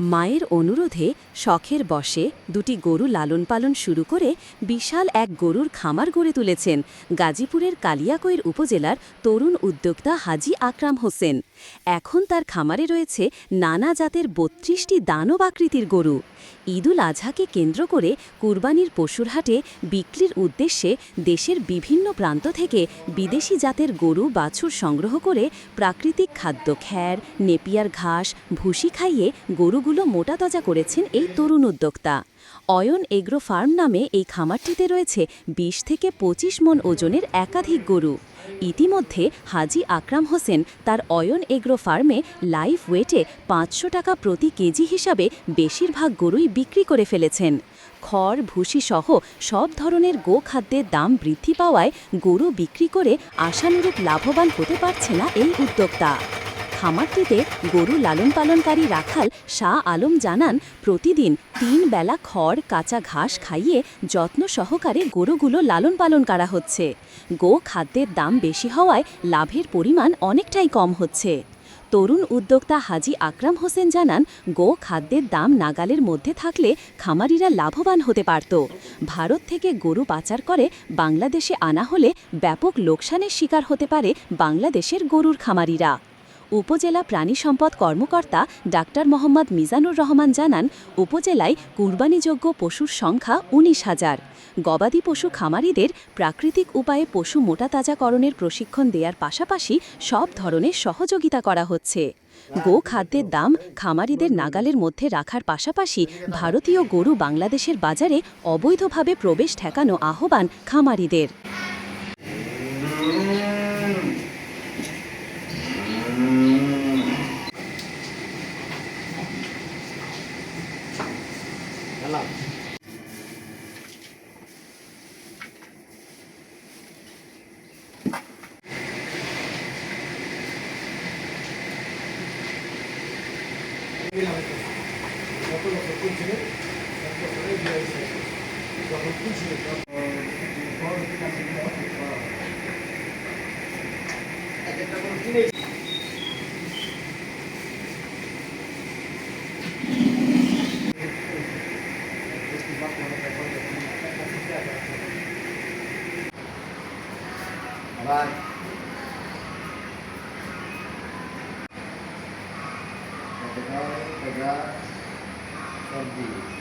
মায়ের অনুরোধে শখের বসে দুটি গরু লালন পালন শুরু করে বিশাল এক গরুর খামার গড়ে তুলেছেন গাজীপুরের কালিয়াকৈর উপজেলার তরুণ উদ্যোক্তা হাজি আকরাম হোসেন। এখন তার খামারে রয়েছে নানা জাতের বত্রিশটি দানব আকৃতির গরু। ঈদুল আজহাকে কেন্দ্র করে কুরবানির পশুর হাটে বিক্রির উদ্দেশ্যে দেশের বিভিন্ন প্রান্ত থেকে বিদেশি জাতের গরু, বাছুর সংগ্রহ করে প্রাকৃতিক খাদ্য, খ্যার, নেপিয়ার ঘাস, ভুসি খাইয়ে গরুগুলো মোটাতাজা করেছেন এই তরুণ উদ্যোক্তা। অয়ন এগ্রো ফার্ম নামে এই খামারটিতে রয়েছে ২০ থেকে ২৫ মন ওজনের একাধিক গরু। ইতিমধ্যে হাজি আকরাম হোসেন তার অয়ন এগ্রো ফার্মে লাইভ ওয়েটে পাঁচশো টাকা প্রতি কেজি হিসাবে বেশিরভাগ গরুই বিক্রি করে ফেলেছেন। খড়, ভুসি সহ সব ধরনের গোখাদ্যের দাম বৃদ্ধি পাওয়ায় গরু বিক্রি করে আশানুরূপ লাভবান হতে পারছে না এই উদ্যোক্তা। খামারটিতে গরু লালন পালনকারী রাখাল শাহ আলম জানান, প্রতিদিন তিন বেলা খড়, কাঁচা ঘাস খাইয়ে যত্ন সহকারে গরুগুলো লালন পালন করা হচ্ছে। গো খাদ্যের দাম বেশি হওয়ায় লাভের পরিমাণ অনেকটাই কম হচ্ছে। তরুণ উদ্যোক্তা হাজি আকরাম হোসেন জানান, গো খাদ্যের দাম নাগালের মধ্যে থাকলে খামারিরা লাভবান হতে পারত। ভারত থেকে গরু পাচার করে বাংলাদেশে আনা হলে ব্যাপক লোকসানের শিকার হতে পারে বাংলাদেশের গরুর খামারিরা। উপজেলা প্রাণী সম্পদ কর্মকর্তা ডাক্তার মোহাম্মদ মিজানুর রহমান জানান, উপজেলায় কুরবানিযোগ্য পশুর সংখ্যা উনিশ হাজার। গবাদি পশু খামারিদের প্রাকৃতিক উপায়ে পশু মোটাতাজাকরণের প্রশিক্ষণ দেওয়ার পাশাপাশি সব ধরনের সহযোগিতা করা হচ্ছে। গো খাদ্যের দাম খামারিদের নাগালের মধ্যে রাখার পাশাপাশি ভারতীয় গরু বাংলাদেশের বাজারে অবৈধভাবে প্রবেশ ঠেকানো আহ্বান খামারিদের। সালাদ গত বছর কোন ছিলেন এক বছরে যখন কোন ছিলেন Bye. Pegang, pegang, pergi.